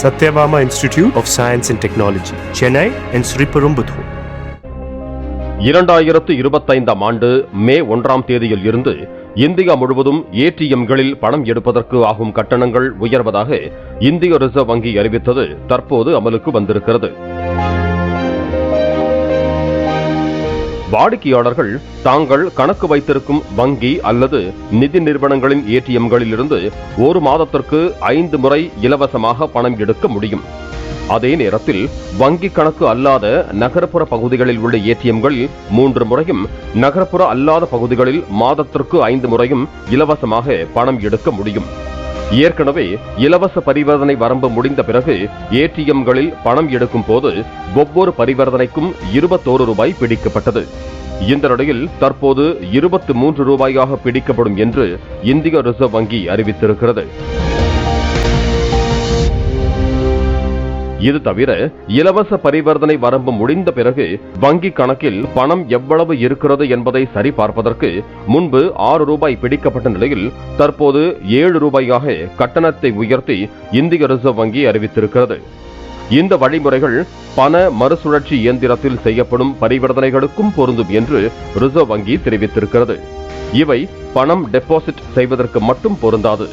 Sathyabama institute of science and technology Chennai and Sriperumbudur இரண்டாயிரத்து இருபத்தைந்தாம் ஆண்டு மே ஒன்றாம் தேதியில் இருந்து இந்தியா முழுவதும் ஏடிஎம்களில் பணம் எடுப்பதற்கு ஆகும் கட்டணங்கள் உயர்வதாக இந்திய ரிசர்வ் வங்கி அறிவித்தது தற்போது அமலுக்கு வந்திருக்கிறது. வாடிக்கையாளர்கள் தாங்கள் கணக்கு வைத்திருக்கும் வங்கி அல்லது நிதி நிறுவனங்களின் ஏடிஎம்களிலிருந்து ஒரு மாதத்திற்கு ஐந்து முறை இலவசமாக பணம் எடுக்க முடியும். அதே நேரத்தில் வங்கி கணக்கு அல்லாத நகரப்புற பகுதிகளில் உள்ள ஏடிஎம்களில் மூன்று முறையும் நகரப்புற அல்லாத பகுதிகளில் மாதத்திற்கு ஐந்து முறையும் இலவசமாக பணம் எடுக்க முடியும். ஏற்கனவே இலவச பரிவர்த்தனை வரம்பு முடிந்த பிறகு ஏடிஎம்களில் பணம் எடுக்கும் போது ஒவ்வொரு பரிவர்த்தனைக்கும் இருபத்தோரு ரூபாய் பிடிக்கப்பட்டது. இந்த நிலையில் தற்போது இருபத்தி மூன்று ரூபாயாக பிடிக்கப்படும் என்று இந்திய ரிசர்வ் வங்கி அறிவித்திருக்கிறது. இது தவிர இலவச பரிவர்த்தனை வரம்பு முடிந்த பிறகு வங்கி கணக்கில் பணம் எவ்வளவு இருக்கிறது என்பதை சரிபார்ப்பதற்கு முன்பு ஆறு ரூபாய் பிடிக்கப்பட்ட நிலையில் தற்போது ஏழு ரூபாயாக கட்டணத்தை உயர்த்தி இந்திய ரிசர்வ் வங்கி அறிவித்திருக்கிறது. இந்த வழிமுறைகள் பண மறுசுழற்சி இயந்திரத்தில் செய்யப்படும் பரிவர்த்தனைகளுக்கும் பொருந்தும் என்று ரிசர்வ் வங்கி தெரிவித்திருக்கிறது. இவை பணம் டெபாசிட் செய்வதற்கு மட்டும் பொருந்தாது.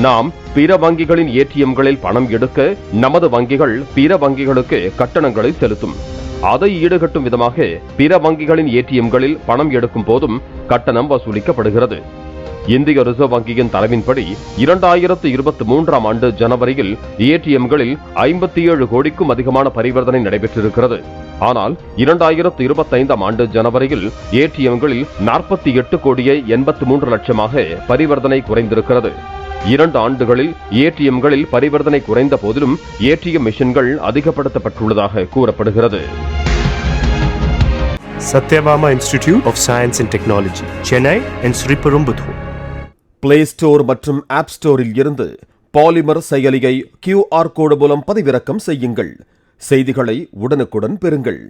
நாம் பிற வங்கிகளின் ஏடிஎம்களில் பணம் எடுக்க நமது வங்கிகள் பிற வங்கிகளுக்கு கட்டணங்களை செலுத்தும். அதை ஈடுகட்டும் விதமாக பிற வங்கிகளின் ஏடிஎம்களில் பணம் எடுக்கும் போதும் கட்டணம் வசூலிக்கப்படுகிறது. இந்திய ரிசர்வ் வங்கியின் தரவின்படி இரண்டாயிரத்து இருபத்தி மூன்றாம் ஆண்டு ஜனவரியில் ஏடிஎம்களில் ஐம்பத்தி ஏழு கோடிக்கும் அதிகமான பரிவர்த்தனை நடைபெற்றிருக்கிறது. ஆனால் இரண்டாயிரத்து இருபத்தைந்தாம் ஆண்டு ஜனவரியில் ஏடிஎம்களில் நாற்பத்தி எட்டு கோடியே எண்பத்தி மூன்று லட்சமாக பரிவர்த்தனை குறைந்திருக்கிறது. இரண்டு ஆண்டுகளில் ஏடிஎம்களில் பரிவர்த்தனை குறைந்த போதிலும் ஏடிஎம் மிஷின்கள் அதிகப்படுத்தப்பட்டுள்ளதாக கூறப்படுகிறது. Satyabama Institute of Science and Technology, Chennai and Sriperumbudur. Play store மற்றும் ஆப் ஸ்டோரில் இருந்து பாலிமர் செயலியை கியூஆர் கோடு மூலம் பதிவிறக்கம் செய்யுங்கள். செய்திகளை உடனுக்குடன் பெறுங்கள்.